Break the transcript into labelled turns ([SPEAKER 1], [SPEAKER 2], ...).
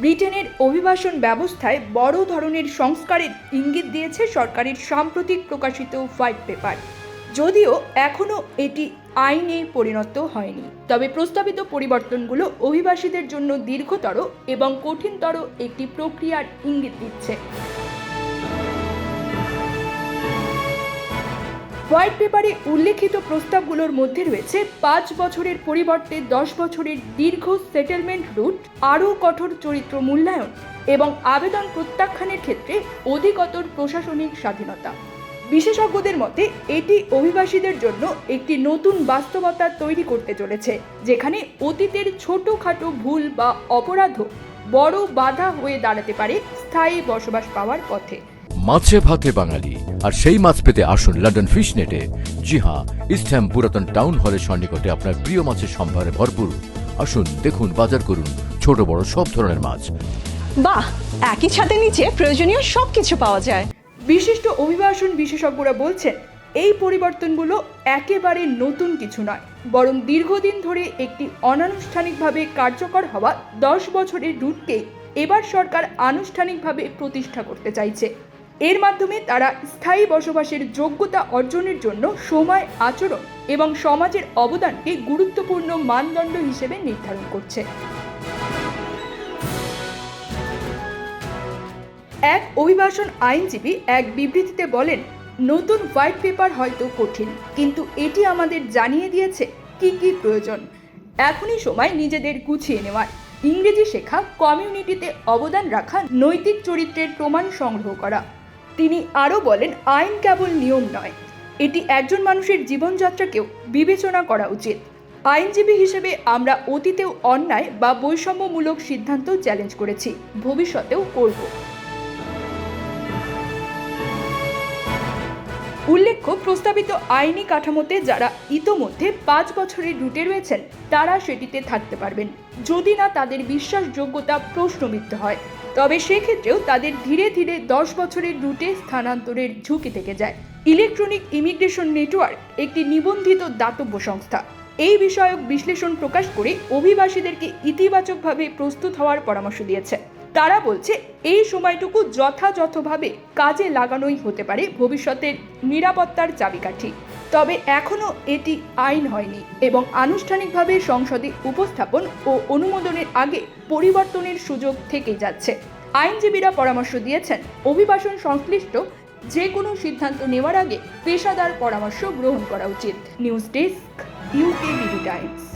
[SPEAKER 1] ব্রিটেনের অভিবাসন ব্যবস্থায় বড় ধরনের সংস্কারের ইঙ্গিত দিয়েছে সরকারের সাম্প্রতিক প্রকাশিত হোয়াইট পেপার। যদিও এখনও এটি আইনে পরিণত হয়নি। তবে প্রস্তাবিত পরিবর্তনগুলো অভিবাসীদের জন্য দীর্ঘতর এবং কঠিনতর একটি প্রক্রিয়ার ইঙ্গিত দিচ্ছে। হোয়াইট পেপারে উল্লেখিত প্রস্তাবগুলোর মধ্যে রয়েছে পাঁচ বছরের পরিবর্তে দশ বছরের দীর্ঘ সেটেলমেন্ট রুট আরও কঠোর চরিত্র মূল্যায়ন এবং আবেদন প্রত্যাখ্যানের ক্ষেত্রে অধিকতর প্রশাসনিক স্বাধীনতা। বিশেষজ্ঞদের মতে, এটি অভিবাসীদের জন্য একটি নতুন বাস্তবতা তৈরি করতে চলেছে, যেখানে অতীতের ছোটোখাটো ভুল বা অপরাধও বড় বাধা হয়ে দাঁড়াতে পারে স্থায়ী বসবাস পাওয়ার পথে।
[SPEAKER 2] মাছে ভাতে বাঙালি। আর সেই মাছ পেতে আসুন লন্ডন ফিশ নেটে জি হ্যাঁ ইস্টহ্যাম পুরাতন টাউন হলের সন্নিকটে আপনার প্রিয় মাছের সম্ভারে ভরপুর। আসুন দেখুন বাজার করুন। ছোট বড় সব ধরনের মাছ।
[SPEAKER 3] বাহ একই ছাদের নিচে প্রয়োজনীয় সব কিছু পাওয়া যায়।
[SPEAKER 1] বিশিষ্ট অভিবাসন বিশেষজ্ঞরা বলছেন এই পরিবর্তনগুলো একেবারে নতুন কিছু নয়। বরং দীর্ঘদিন ধরে একটি অনানুষ্ঠানিকভাবে কার্যকর হওয়া দশ বছরের রুটকে এবার সরকার আনুষ্ঠানিকভাবে প্রতিষ্ঠা করতে চাইছে। এর মাধ্যমে তারা স্থায়ী বসবাসের যোগ্যতা অর্জনের জন্য সময়, আচরণ এবং সমাজের অবদানকে গুরুত্বপূর্ণ মানদণ্ড হিসেবে নির্ধারণ করছে। এক অভিবাসন আইনজীবী এক বিবৃতিতে বলেন, নতুন হোয়াইট পেপার হয়তো কঠিন, কিন্তু এটি আমাদের জানিয়ে দিয়েছে কি কি প্রয়োজন। এখনই সময় নিজেদের গুছিয়ে নেওয়ার। ইংরেজি শেখা, কমিউনিটিতে অবদান রাখা, নৈতিক চরিত্রের প্রমাণ সংগ্রহ করা। তিনি আরও বলেন, আইন কেবল নিয়ম নয়, এটি একজন মানুষের জীবনযাত্রাকেও বিবেচনা করা উচিত। আইনজীবী হিসেবে আমরা অতীতেও অন্যায় বা বৈষম্যমূলক সিদ্ধান্ত চ্যালেঞ্জ করেছি, ভবিষ্যতেও করব। উল্লেখ্য, প্রস্তাবিত আইনি কাঠামোতে যারা ইতোমধ্যে পাঁচ বছরের রুটে রয়েছেন, তারা সেটিতে থাকতে পারবেন। যদি না তাদের বিশ্বাসযোগ্যতা প্রশ্নবিদ্ধ হয়। তবে সেক্ষেত্রেও তাদের ধীরে ধীরে দশ বছরের রুটে স্থানান্তরের ঝুঁকি থেকে যায়। ইলেকট্রনিক ইমিগ্রেশন নেটওয়ার্ক একটি নিবন্ধিত দাতব্য সংস্থা। এই বিষয়ক বিশ্লেষণ প্রকাশ করে অভিবাসীদেরকে ইতিবাচকভাবে প্রস্তুত হওয়ার পরামর্শ দিয়েছে। তারা বলছে, এই সময়টুকু যথাযথভাবে কাজে লাগানোই হতে পারে ভবিষ্যতের নিরাপত্তার চাবিকাঠি। তবে এখনও এটি আইন হয়নি এবং আনুষ্ঠানিকভাবে সংসদে উপস্থাপন ও অনুমোদনের আগে পরিবর্তনের সুযোগ থেকে যাচ্ছে। আইনজীবীরা পরামর্শ দিয়েছেন, অভিবাসন সংশ্লিষ্ট যে কোনো সিদ্ধান্ত নেওয়ার আগে পেশাদার পরামর্শ গ্রহণ করা উচিত। News desk UK BD Times.